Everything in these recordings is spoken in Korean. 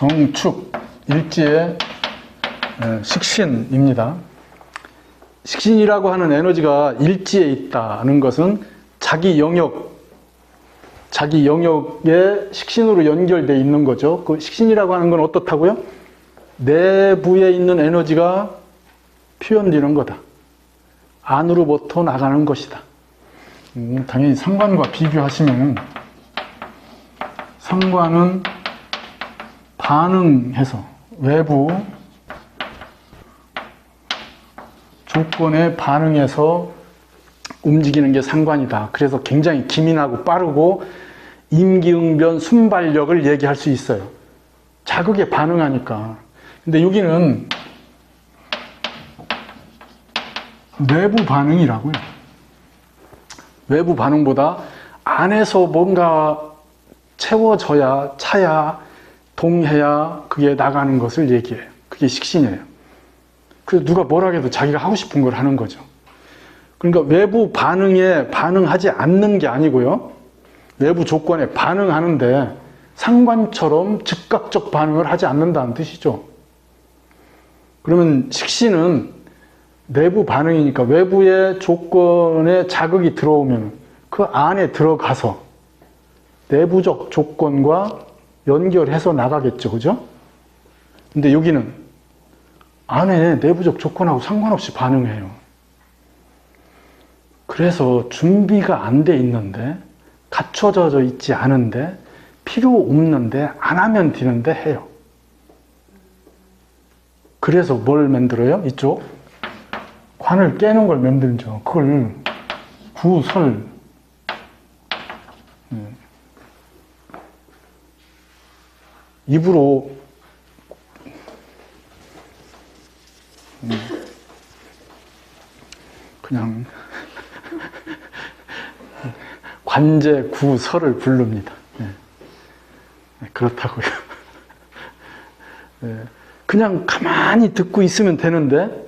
정축 일지의 에, 식신입니다. 식신이라고 하는 에너지가 일지에 있다는 것은 자기 영역, 자기 영역에 식신으로 연결되어 있는 거죠. 그 식신이라고 하는 건 어떻다고요? 내부에 있는 에너지가 표현되는 거다. 안으로부터 나가는 것이다. 음, 당연히 상관과 비교하시면 상관은 반응해서 외부 조건에 반응해서 움직이는 게 상관이다. 그래서 굉장히 기민하고 빠르고 임기응변 순발력을 얘기할 수 있어요. 자극에 반응하니까. 근데 여기는 내부 반응이라고요. 외부 반응보다 안에서 뭔가 채워져야, 차야, 동해야 그게 나가는 것을 얘기해요. 그게 식신이에요. 그래서 누가 뭐라 해도 자기가 하고 싶은 걸 하는 거죠. 그러니까 외부 반응에 반응하지 않는 게 아니고요. 외부 조건에 반응하는데 상관처럼 즉각적 반응을 하지 않는다는 뜻이죠. 그러면 식신은 내부 반응이니까 외부의 조건에 자극이 들어오면 그 안에 들어가서 내부적 조건과 연결해서 나가겠죠. 그죠? 근데 여기는 안에 내부적 조건하고 상관없이 반응해요. 그래서 준비가 안 돼 있는데, 갖춰져 있지 않은데, 필요 없는데, 안 하면 되는데 해요. 그래서 뭘 만들어요? 이쪽? 관을 깨는 걸 만들죠. 그걸 구설, 입으로 음. 그냥 관제 구설을 부릅니다. 네. 네, 그렇다고요. 네. 그냥 가만히 듣고 있으면 되는데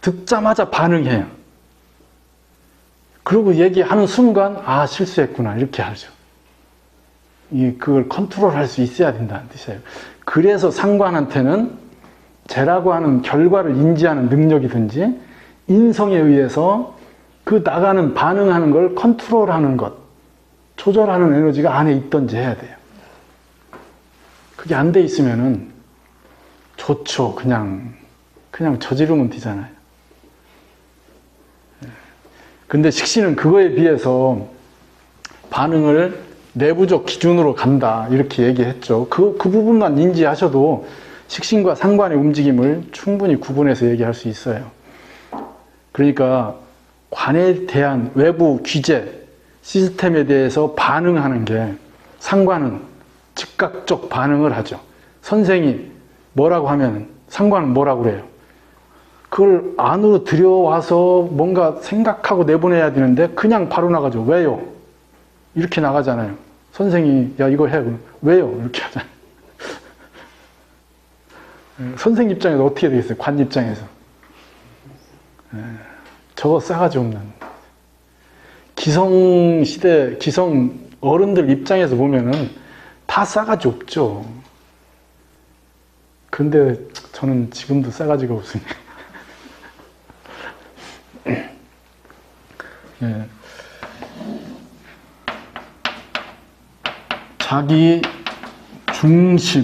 듣자마자 반응해요. 그리고 얘기하는 순간 아 실수했구나 이렇게 하죠. 이 그걸 컨트롤할 수 있어야 된다는 뜻이에요. 그래서 상관한테는 재라고 하는 결과를 인지하는 능력이든지 인성에 의해서 그 나가는 반응하는 걸 컨트롤하는 것, 조절하는 에너지가 안에 있던지 해야 돼요. 그게 안 돼 있으면은 좋죠. 그냥 그냥 저지르면 되잖아요. 근데 식신은 그거에 비해서 반응을 내부적 기준으로 간다 이렇게 얘기했죠. 그, 그 부분만 인지하셔도 식신과 상관의 움직임을 충분히 구분해서 얘기할 수 있어요. 그러니까 관에 대한 외부 규제 시스템에 대해서 반응하는 게 상관은 즉각적 반응을 하죠. 선생이 뭐라고 하면 상관은 뭐라고 그래요? 그걸 안으로 들여와서 뭔가 생각하고 내보내야 되는데 그냥 바로 나가죠. 왜요? 이렇게 나가잖아요. 선생이 야 이거 해. 그럼 왜요? 이렇게 하잖아요. 선생 입장에서 어떻게 되겠어요? 관 입장에서. 저거 싸가지 없는. 기성 시대, 기성 어른들 입장에서 보면은 다 싸가지 없죠. 근데 저는 지금도 싸가지가 없으니까. 예. 자기 중심,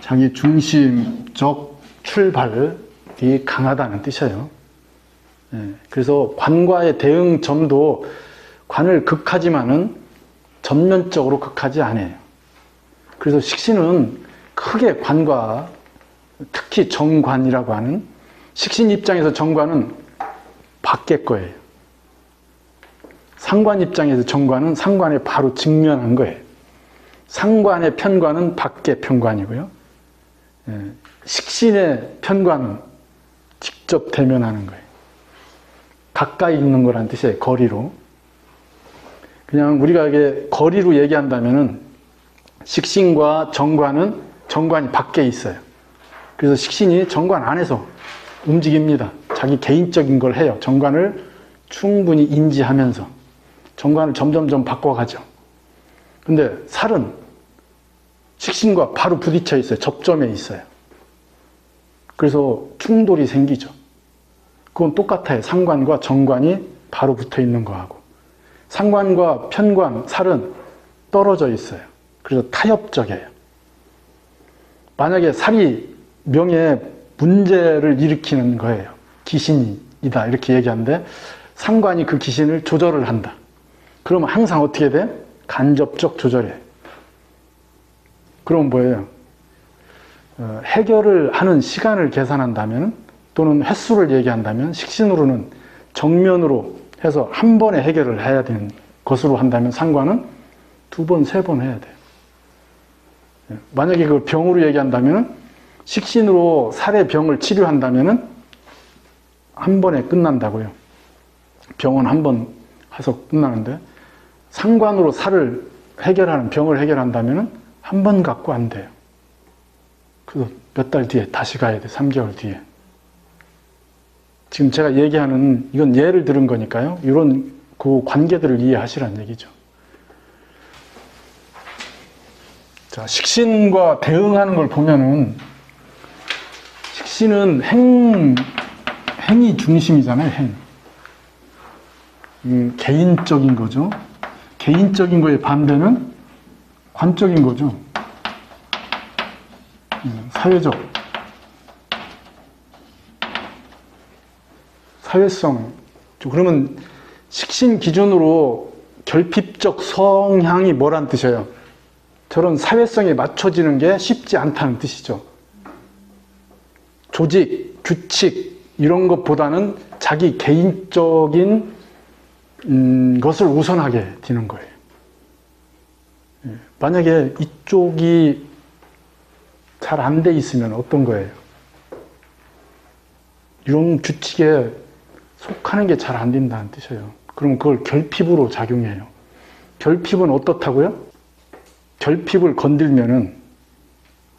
자기 중심적 출발이 강하다는 뜻이에요. 예. 그래서 관과의 대응점도 관을 극하지만은 전면적으로 극하지 않아요. 그래서 식신은 크게 관과 특히 정관이라고 하는 식신 입장에서 정관은 밖에 거예요. 상관 입장에서 정관은 상관에 바로 직면한 거예요. 상관의 편관은 밖의 편관이고요. 예, 식신의 편관은 직접 대면하는 거예요. 가까이 있는 거란 뜻이에요. 거리로. 그냥 우리가 이게 거리로 얘기한다면은 식신과 정관은 정관이 밖에 있어요. 그래서 식신이 정관 안에서 움직입니다. 자기 개인적인 걸 해요. 정관을 충분히 인지하면서 정관을 점점점 바꿔가죠. 근데 살은 식신과 바로 부딪혀 있어요. 접점에 있어요. 그래서 충돌이 생기죠. 그건 똑같아요. 상관과 정관이 바로 붙어 있는 거하고. 상관과 편관, 살은 떨어져 있어요. 그래서 타협적이에요. 만약에 살이 명에 문제를 일으키는 거예요. 귀신이다. 이렇게 얘기하는데 상관이 그 귀신을 조절을 한다. 그러면 항상 어떻게 돼? 간접적 조절이에요. 그럼 뭐예요? 어, 해결을 하는 시간을 계산한다면 또는 횟수를 얘기한다면 식신으로는 정면으로 해서 한 번에 해결을 해야 되는 것으로 한다면 상관은 두 번, 세 번 해야 돼요. 예, 만약에 그걸 병으로 얘기한다면 식신으로 살의 병을 치료한다면 한 번에 끝난다고요. 병원 한 번 해서 끝나는데 상관으로 살을 해결하는 병을 해결한다면 한 번 갖고 안 돼요. 그래서 몇 달 뒤에 다시 가야 돼. 3개월 뒤에. 지금 제가 얘기하는 이건 예를 들은 거니까요. 이런 그 관계들을 이해하시라는 얘기죠. 자, 식신과 대응하는 걸 보면은 식신은 행 행이 중심이잖아요. 행. 음, 개인적인 거죠. 개인적인 거의 반대는 관적인 거죠. 음, 사회적. 사회성. 그러면 식신 기준으로 결핍적 성향이 뭐란 뜻이에요? 저런 사회성에 맞춰지는 게 쉽지 않다는 뜻이죠. 조직, 규칙, 이런 것보다는 자기 개인적인 음, 것을 우선하게 되는 거예요. 예, 만약에 이쪽이 잘 안 돼 있으면 어떤 거예요? 이런 규칙에 속하는 게 잘 안 된다는 뜻이에요. 그럼 그걸 결핍으로 작용해요. 결핍은 어떻다고요? 결핍을 건들면은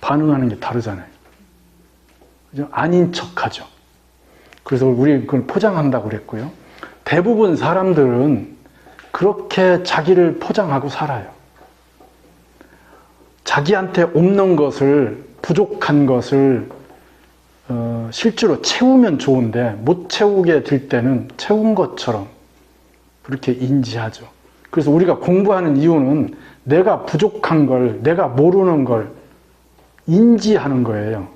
반응하는 게 다르잖아요. 그죠? 아닌 척 하죠. 그래서 우리 그걸 포장한다고 그랬고요. 대부분 사람들은 그렇게 자기를 포장하고 살아요. 자기한테 없는 것을, 부족한 것을, 어, 실제로 채우면 좋은데, 못 채우게 될 때는 채운 것처럼 그렇게 인지하죠. 그래서 우리가 공부하는 이유는 내가 부족한 걸, 내가 모르는 걸 인지하는 거예요.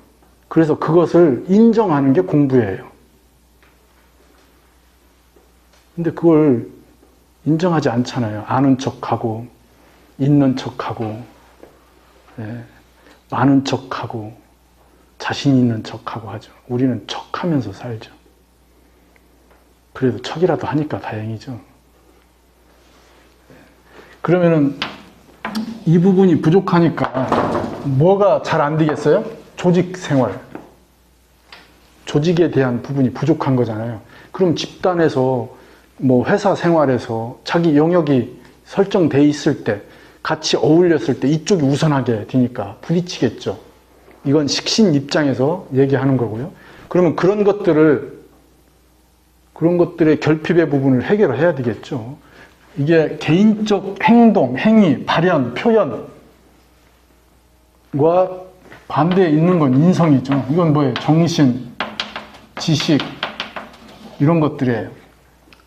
그래서 그것을 인정하는 게 공부예요. 근데 그걸 인정하지 않잖아요. 아는 척하고, 있는 척하고, 예, 많은 척하고, 자신 있는 척하고 하죠. 우리는 척하면서 살죠. 그래도 척이라도 하니까 다행이죠. 그러면은 이 부분이 부족하니까 뭐가 잘 안 되겠어요? 조직 생활. 조직에 대한 부분이 부족한 거잖아요. 그럼 집단에서 뭐 회사 생활에서 자기 영역이 설정돼 있을 때 같이 어울렸을 때 이쪽이 우선하게 되니까 부딪히겠죠. 이건 식신 입장에서 얘기하는 거고요. 그러면 그런 것들을 그런 것들의 결핍의 부분을 해결해야 되겠죠. 이게 개인적 행동, 행위, 발현, 표현과 반대에 있는 건 인성이죠. 이건 뭐예요? 정신, 지식 이런 것들이에요.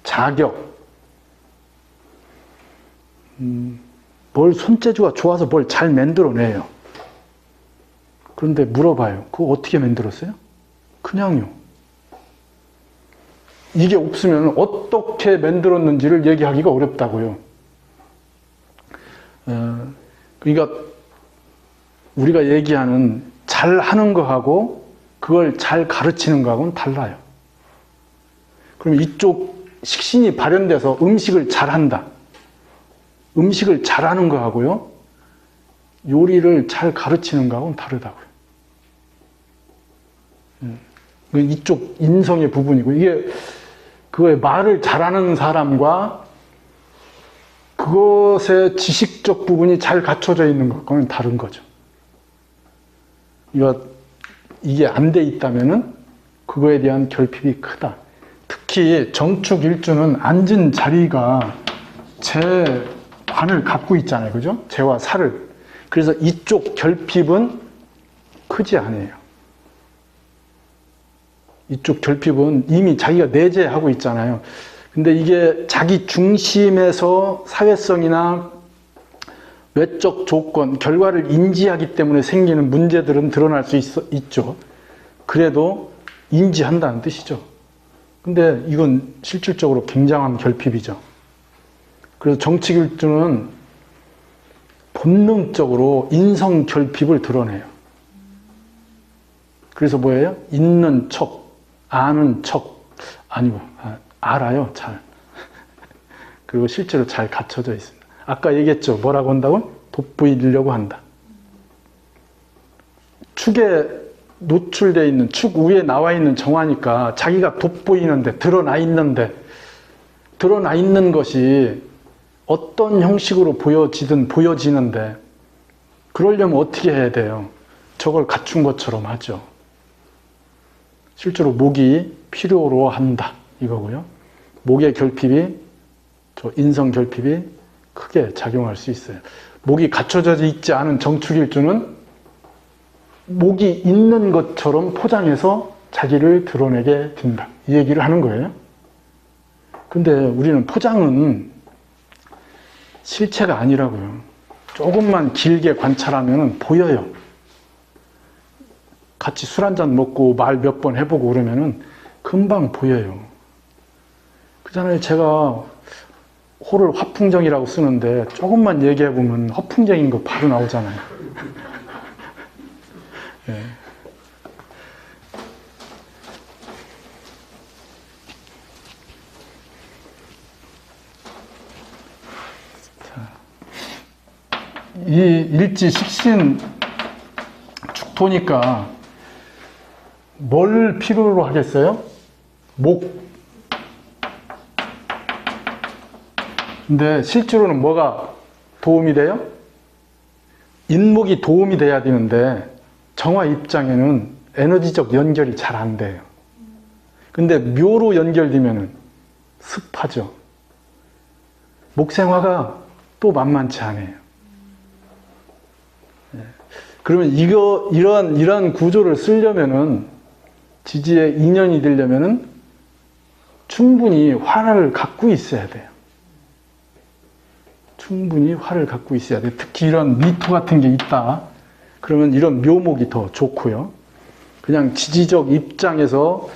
자격. 음, 뭘 손재주가 좋아서 뭘 잘 만들어내요. 그런데 물어봐요. 그거 어떻게 만들었어요? 그냥요. 이게 없으면 어떻게 만들었는지를 얘기하기가 어렵다고요. 어, 그러니까 우리가 얘기하는 잘 하는 거하고 그걸 잘 가르치는 거하고는 달라요. 그럼 이쪽 식신이 발현돼서 음식을 잘한다. 음식을 잘하는 거하고요. 요리를 잘 가르치는 거하고는 다르다고요. 음, 이쪽 인성의 부분이고 이게 그거의 말을 잘하는 사람과 그것의 지식적 부분이 잘 갖춰져 있는 것과는 다른 거죠. 이거 이게 안 돼 있다면은 그거에 대한 결핍이 크다. 특히 정축 일주는 앉은 자리가 제 관을 갖고 있잖아요. 그죠? 재와 살을. 그래서 이쪽 결핍은 크지 않아요. 이쪽 결핍은 이미 자기가 내재하고 있잖아요. 근데 이게 자기 중심에서 사회성이나 외적 조건, 결과를 인지하기 때문에 생기는 문제들은 드러날 수 있, 있죠. 그래도 인지한다는 뜻이죠. 근데 이건 실질적으로 굉장한 결핍이죠. 그래서 정치질주는 본능적으로 인성 결핍을 드러내요. 그래서 뭐예요? 있는 척, 아는 척, 아니고, 아, 알아요, 잘. 그리고 실제로 잘 갖춰져 있습니다. 아까 얘기했죠. 뭐라고 한다고? 돋보이려고 한다. 축에 노출되어 있는, 축 위에 나와 있는 정화니까 자기가 돋보이는데, 드러나 있는데, 드러나 있는 것이 어떤 형식으로 보여지든 보여지는데, 그러려면 어떻게 해야 돼요? 저걸 갖춘 것처럼 하죠. 실제로 목이 필요로 한다. 이거고요. 목의 결핍이, 저 인성 결핍이 크게 작용할 수 있어요. 목이 갖춰져 있지 않은 정축일 주는 목이 있는 것처럼 포장해서 자기를 드러내게 된다. 이 얘기를 하는 거예요. 근데 우리는 포장은 실체가 아니라고요. 조금만 길게 관찰하면 보여요. 같이 술 한 잔 먹고 말 몇 번 해보고 그러면은 금방 보여요. 그잖아요. 제가 호를 화풍정이라고 쓰는데 조금만 얘기해보면 허풍쟁인 거 바로 나오잖아요. 이 일지 식신 축토니까 뭘 필요로 하겠어요? 목. 근데 실제로는 뭐가 도움이 돼요? 인목이 도움이 돼야 되는데 정화 입장에는 에너지적 연결이 잘 안 돼요. 근데 묘로 연결되면은 습하죠. 목생화가 또 만만치 않아요. 예. 그러면 이거 이런 이런 구조를 쓰려면은 지지에 인연이 되려면은 충분히 화를 갖고 있어야 돼요. 충분히 화를 갖고 있어야 돼요. 특히 이런 미토 같은 게 있다. 그러면 이런 묘목이 더 좋고요. 그냥 지지적 입장에서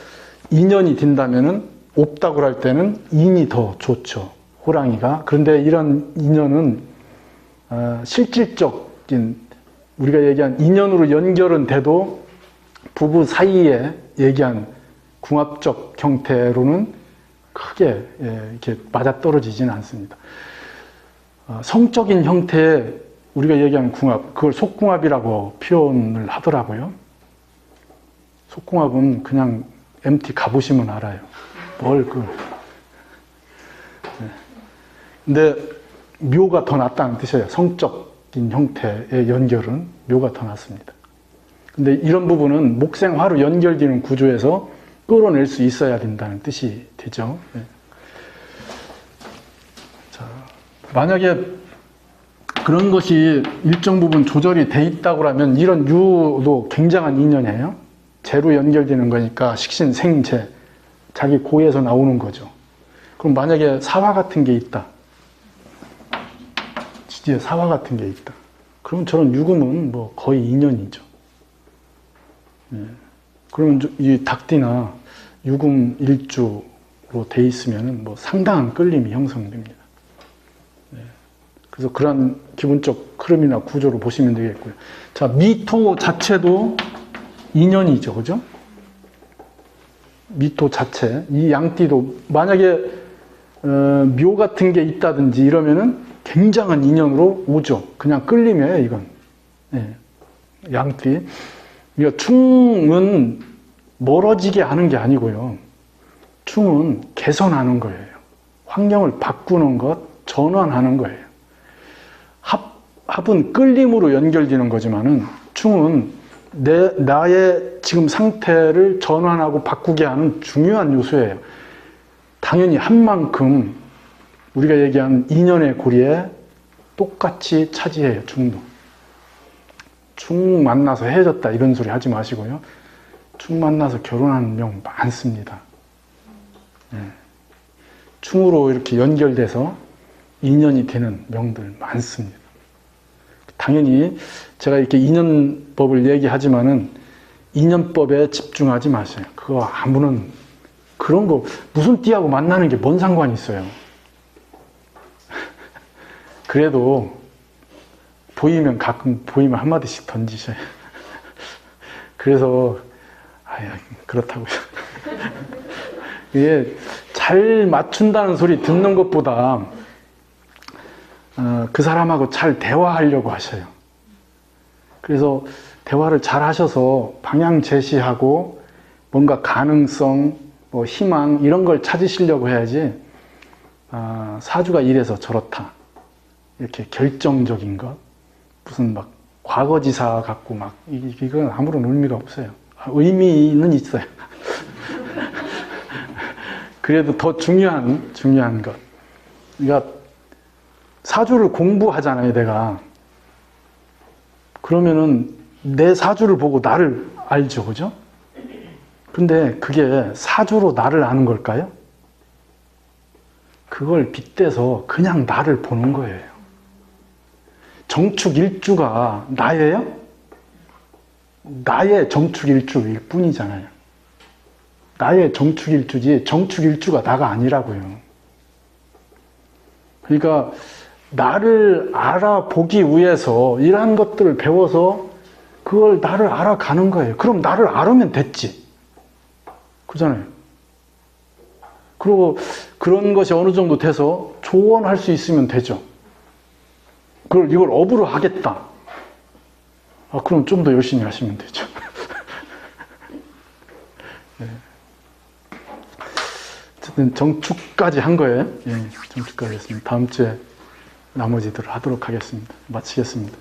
인연이 된다면은 없다고 할 때는 인이 더 좋죠. 호랑이가. 그런데 이런 인연은 어, 실질적인 우리가 얘기한 인연으로 연결은 돼도 부부 사이에 얘기한 궁합적 형태로는 크게 예, 이렇게 맞아떨어지지는 않습니다. 어, 성적인 형태의 우리가 얘기하는 궁합, 그걸 속궁합이라고 표현을 하더라고요. 속궁합은 그냥 MT 가보시면 알아요. 뭘 그. 네. 근데 묘가 더 낫다는 뜻이에요. 성적인 형태의 연결은 묘가 더 낫습니다. 근데 이런 부분은 목생화로 연결되는 구조에서 끌어낼 수 있어야 된다는 뜻이 되죠. 네. 자, 만약에 그런 것이 일정 부분 조절이 돼 있다고 하면 이런 유도 굉장한 인연이에요. 재로 연결되는 거니까 식신 생재 자기 고에서 나오는 거죠. 그럼 만약에 사화 같은 게 있다. 지지에 사화 같은 게 있다. 그럼 저런 유금은 뭐 거의 인연이죠. 예. 그러면 이 닭띠나 유금 일주로 돼 있으면 뭐 상당한 끌림이 형성됩니다. 예. 그래서 그런 기본적 흐름이나 구조로 보시면 되겠고요. 자, 미토 자체도 인연이죠. 그죠? 미토 자체. 이 양띠도 만약에 어, 묘 같은 게 있다든지 이러면은 굉장한 인연으로 오죠. 그냥 끌림이에요, 이건. 예. 양띠. 그러니까 충은 멀어지게 하는 게 아니고요. 충은 개선하는 거예요. 환경을 바꾸는 것, 전환하는 거예요. 합, 합은 끌림으로 연결되는 거지만은 충은 내, 나의 지금 상태를 전환하고 바꾸게 하는 중요한 요소예요. 당연히 한 만큼 우리가 얘기한 인연의 고리에 똑같이 차지해요, 충도. 충 만나서 헤어졌다 이런 소리 하지 마시고요. 충 만나서 결혼하는 명 많습니다. 예. 충으로 이렇게 연결돼서 인연이 되는 명들 많습니다. 당연히 제가 이렇게 인연법을 얘기하지만은 인연법에 집중하지 마세요. 그거 아무런 그런 거 무슨 띠하고 만나는 게 뭔 상관이 있어요. 그래도 보이면 가끔 보이면 한마디씩 던지셔요. 그래서 아야 그렇다고요. 이게 잘 맞춘다는 소리 듣는 것보다 어, 그 사람하고 잘 대화하려고 하셔요. 그래서 대화를 잘 하셔서 방향 제시하고 뭔가 가능성, 뭐 희망 이런 걸 찾으시려고 해야지 아, 사주가 이래서 저렇다 이렇게 결정적인 것 무슨 막 과거지사 갖고 막 이- 이건 아무런 의미가 없어요. 아, 의미는 있어요. 그래도 더 중요한 중요한 것. 그러니까 사주를 공부하잖아요, 내가. 그러면은 내 사주를 보고 나를 알죠, 그죠? 근데 그게 사주로 나를 아는 걸까요? 그걸 빗대서 그냥 나를 보는 거예요. 정축 일주가 나예요? 나의 정축 일주일 뿐이잖아요. 나의 정축 일주지 정축 일주가 나가 아니라고요. 그러니까 나를 알아보기 위해서 이러한 것들을 배워서 그걸 나를 알아가는 거예요. 그럼 나를 알으면 됐지. 그잖아요. 그리고 그런 것이 어느 정도 돼서 조언할 수 있으면 되죠. 그걸 이걸 업으로 하겠다. 아, 그럼 좀 더 열심히 하시면 되죠. 네. 어쨌든 정축까지 한 거예요. 예, 정축까지 했습니다. 다음 주에 나머지들을 하도록 하겠습니다. 마치겠습니다.